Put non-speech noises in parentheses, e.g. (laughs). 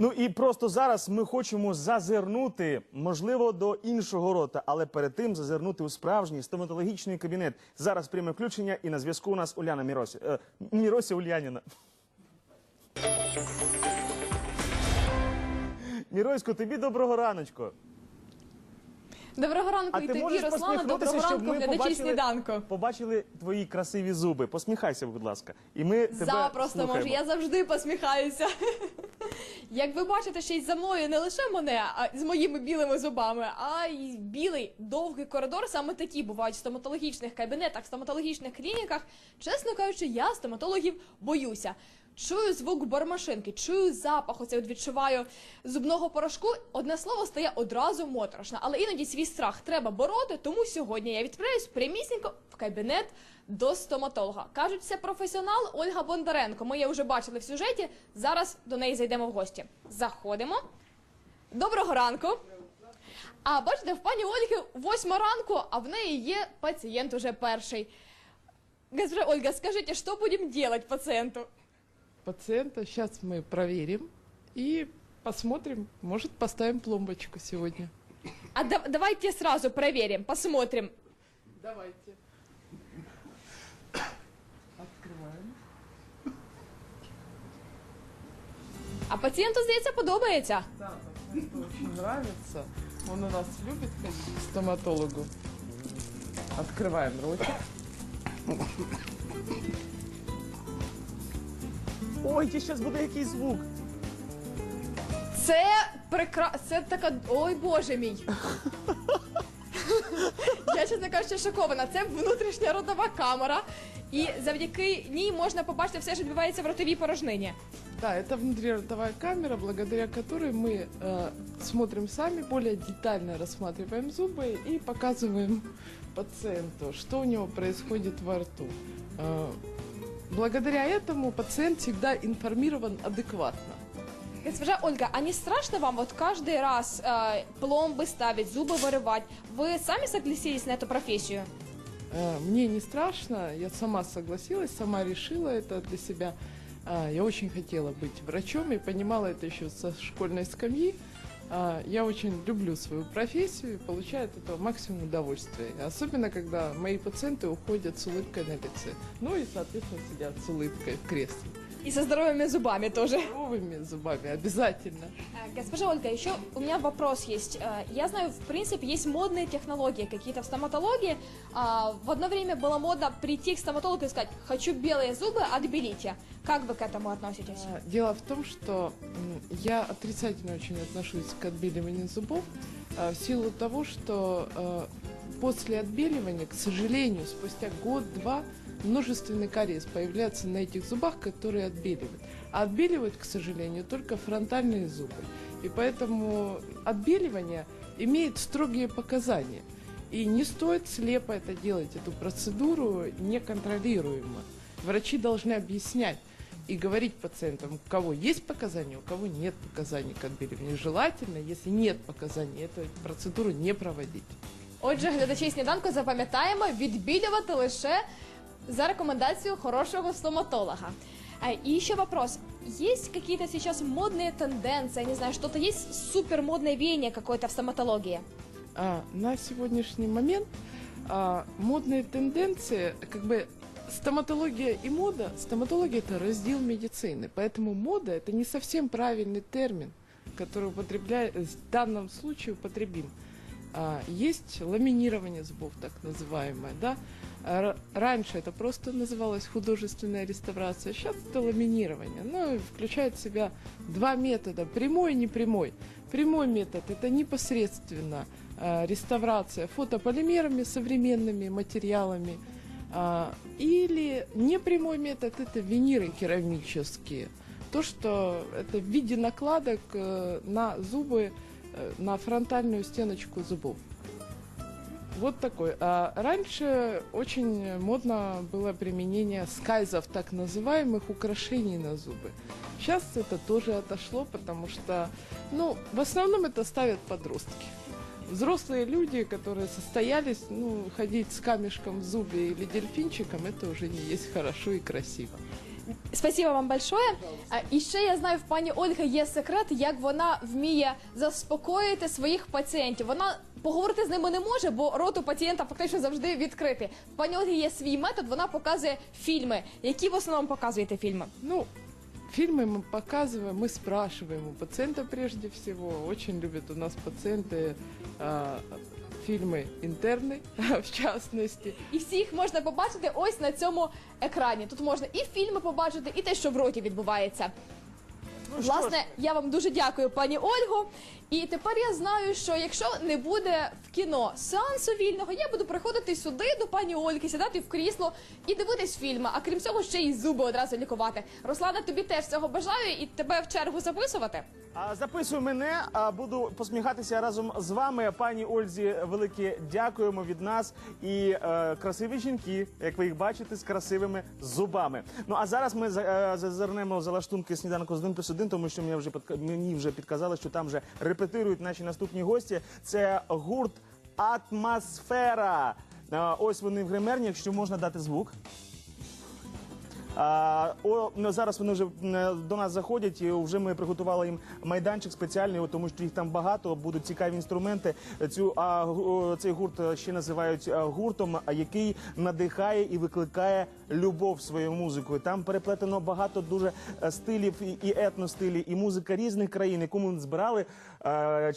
Ну і просто зараз ми хочемо зазирнути, можливо, до іншого рота, але перед тим зазирнути у справжній стоматологічний кабінет. Зараз пряме включення, і на зв'язку у нас Уляна Міросі. Е, Мірося Ульяніна. Міросько, тобі доброго раночку. Доброго ранку і тобі, Руслана. Доброго щоб ранку, ми глядачі побачили, сніданку. побачили твої красиві зуби. Посміхайся, будь ласка. І ми тебе Запросто слухаємо. можу, я завжди посміхаюся. (laughs) Як ви бачите, ще й за мною не лише мене, а з моїми білими зубами, а й білий довгий коридор. Саме такі бувають в стоматологічних кабінетах, в стоматологічних клініках. Чесно кажучи, я стоматологів боюся. Чую звук бормашинки, чую запах, оце відчуваю зубного порошку. Одне слово стає одразу моторошно, але іноді свій страх треба бороти. Тому сьогодні я відправляюсь прямісінько в кабінет до стоматолога. Кажуть, це професіонал Ольга Бондаренко. Ми її вже бачили в сюжеті. Зараз до неї зайдемо в гості. Заходимо. Доброго ранку. А бачите, в пані Ольги восьма ранку, а в неї є пацієнт уже перший. Госпожа Ольга, скажите, что будем делать пациенту? пациента. Сейчас мы проверим и посмотрим. Может, поставим пломбочку сегодня. А да- давайте сразу проверим, посмотрим. Давайте. Открываем. А пацієнту, здається, подобається. Так, подобається. очень нравится. Он у нас любит ходить к стоматологу. Открываем ротик. Ой, зараз буде якийсь звук. Це прекра... Це така. Ой, боже мій. (laughs) (laughs) Я, чесно кажучи, шокована. Це внутрішня ротова камера, і завдяки ній можна побачити все, що відбувається в ротовій порожнині. Да, это внутриротовая камера, благодаря которой мы э, смотрим сами, более детально рассматриваем зубы и показываем пациенту, что у него происходит во рту. Э, благодаря этому пациент всегда информирован адекватно. Госпожа Ольга, а не страшно вам вот каждый раз э, пломбы ставить, зубы вырывать? Вы сами согласились на эту профессию? Э, Мне не страшно, я сама согласилась, сама решила это для себя. А, Я очень хотела быть врачом и понимала это еще со школьной скамьи. А, Я очень люблю свою профессию и получаю от этого максимум удовольствия. Особенно, когда мои пациенты уходят с улыбкой на лице. Ну и, соответственно, сидят с улыбкой в кресле. И со здоровыми зубами тоже. Здоровыми зубами обязательно. Э, Госпожа Ольга, еще у меня вопрос есть. Э, Я знаю, в принципе, есть модные технологии какие-то в стоматологии. А, В одно время было модно прийти к стоматологу и сказать, хочу белые зубы, отбелите. Как вы к этому относитесь? А, Дело в том, что я отрицательно очень отношусь к отбеливанию зубов а, в силу того, что э, после отбеливания, к сожалению, спустя год-два множественный кариес появляется на этих зубах, которые отбеливают. А отбеливают, к сожалению, только фронтальные зубы. И поэтому отбеливание имеет строгие показания. И не стоит слепо это делать, эту процедуру неконтролируемо. Врачи должны объяснять и говорить пациентам, у кого есть показания, у кого нет показаний к отбеливанию. Желательно, если нет показаний, эту процедуру не проводить. Отже, глядачі сніданку запам'ятаємо відбілювати лише за рекомендацією хорошого стоматолога. И еще вопрос. Есть какие-то сейчас модные тенденции, не знаю, что-то есть супер модное веяние какое-то в стоматологии? А, на сегодняшний момент а, модные тенденции, как бы стоматология и мода, стоматология это раздел медицины, поэтому мода это не совсем правильный термин, который употребляет, в данном случае употребим. А, есть ламинирование зубов, так называемое, да. А ра- Раньше это просто называлось художественная реставрация, сейчас это ламинирование. Ну, и включает в себя два метода, прямой и непрямой. Прямой метод – это непосредственно а, реставрация фотополимерами, современными материалами. А, или непрямой метод – это виниры керамические. То, что это в виде накладок э, на зубы, э, на фронтальную стеночку зубов. Вот такой. А раньше очень модно было применение скайзов, так называемых украшений на зубы. Сейчас это тоже отошло, потому что, ну, в основном это ставят подростки. Взрослые люди, которые состоялись, ну, ходить с камешком в зубе или дельфинчиком, это уже не есть хорошо и красиво. Спасибо вам большое. А, І ще я знаю, в пані Ольги є секрет, як вона вміє заспокоїти своїх пацієнтів. Вона поговорити з ними не може, бо рот у пацієнта фактично завжди відкритий. В пані Ольги є свій метод, вона показує фільми. Які в основному показуєте фільми? Ну, фильмы мы показываем, мы спрашиваем у пациента прежде всего. Очень любят у нас пациенты а, фильмы інтерни, (laughs) в частності. І всі їх можна побачити ось на цьому екрані. Тут можна і фільми побачити, і те, що в роті відбувається. Ну. Власне, я вам дуже дякую, пані Ольго. І тепер я знаю, що якщо не буде в кіно сеансу вільного, я буду приходити сюди до пані Ольги, сідати в крісло і дивитись фільми. А крім цього, ще й зуби одразу лікувати. Руслана, тобі теж цього бажаю і тебе в чергу записувати. А, Записуй мене, а буду посміхатися разом з вами. Пані Ользі, велике дякуємо від нас. І е, красиві жінки, як ви їх бачите, з красивими зубами. Ну а зараз ми е, зазирнемо за лаштунки сніданку з 1 плюс 1, тому що мені вже мені вже підказали, що там вже репетирують наші наступні гості. Це гурт Атмосфера. Е, Ось вони в гримерні, якщо можна дати звук. Ну, зараз вони вже е, до нас заходять. І вже ми приготували їм майданчик спеціальний, тому що їх там багато. Будуть цікаві інструменти. Цю а цей гурт е, ще називають е, гуртом, а який надихає і викликає любов своєю музикою. Там переплетено багато дуже стилів і, і етностилів, і музика різних країн, яку ми збирали. чи-